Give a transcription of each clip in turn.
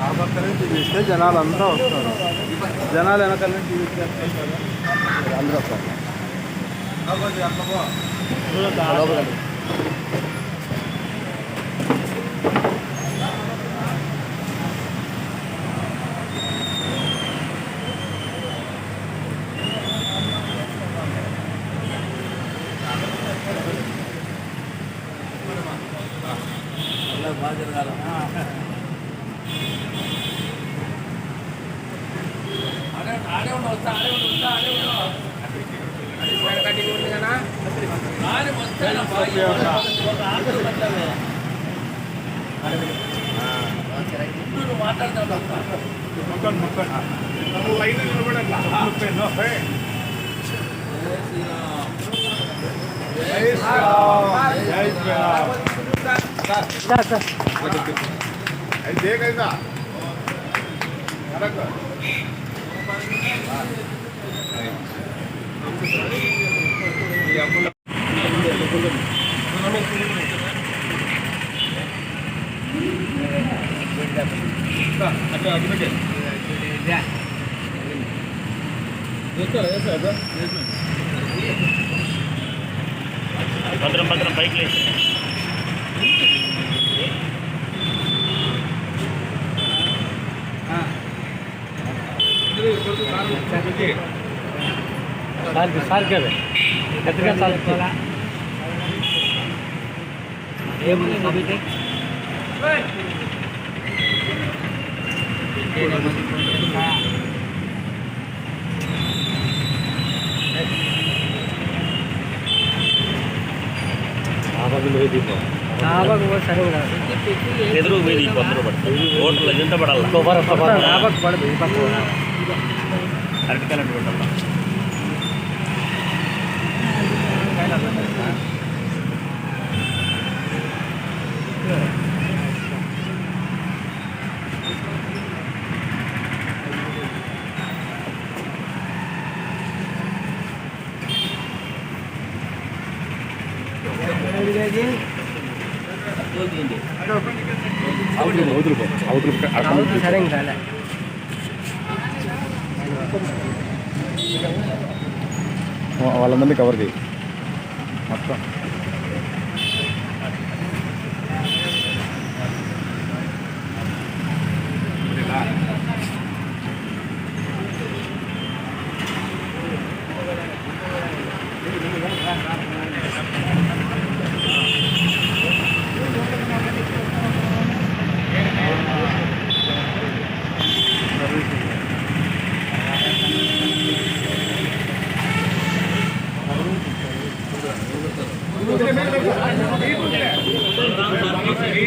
ఆ పక్క నుంచి తీస్తే జనాలు అందరూ వస్తారు. జనాలు వెనకాల నుంచి అందరూ వస్తారు. బాగా జరగాలి. ఆడే ఉండవు వస్తా ఆడే ఉండవు వస్తా ఆడే ఉండవు జై శ్రీరామ్. జై శ్రీరామ్. భద్రం భద్రం బైక్ లేదు साल के साल के कितना साल के ये मुझे सभी थे ಆವಾಗ ಸರಿ ಎದುರು ಒಯ್ದು ಬಂದರು ಬಟ್ ಹೋಟ್ಲ್ ಗಿಂತ ಬಡಲ್ಲ ಬರ ಬಡದು అరటికాయలు. అటు పెట్టాలా అవుతుంది అవుతుంది అవుతుంది సరే ఇంకా వాళ్ళందరినీ కవర్ చేయి. మొత్తం.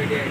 every day.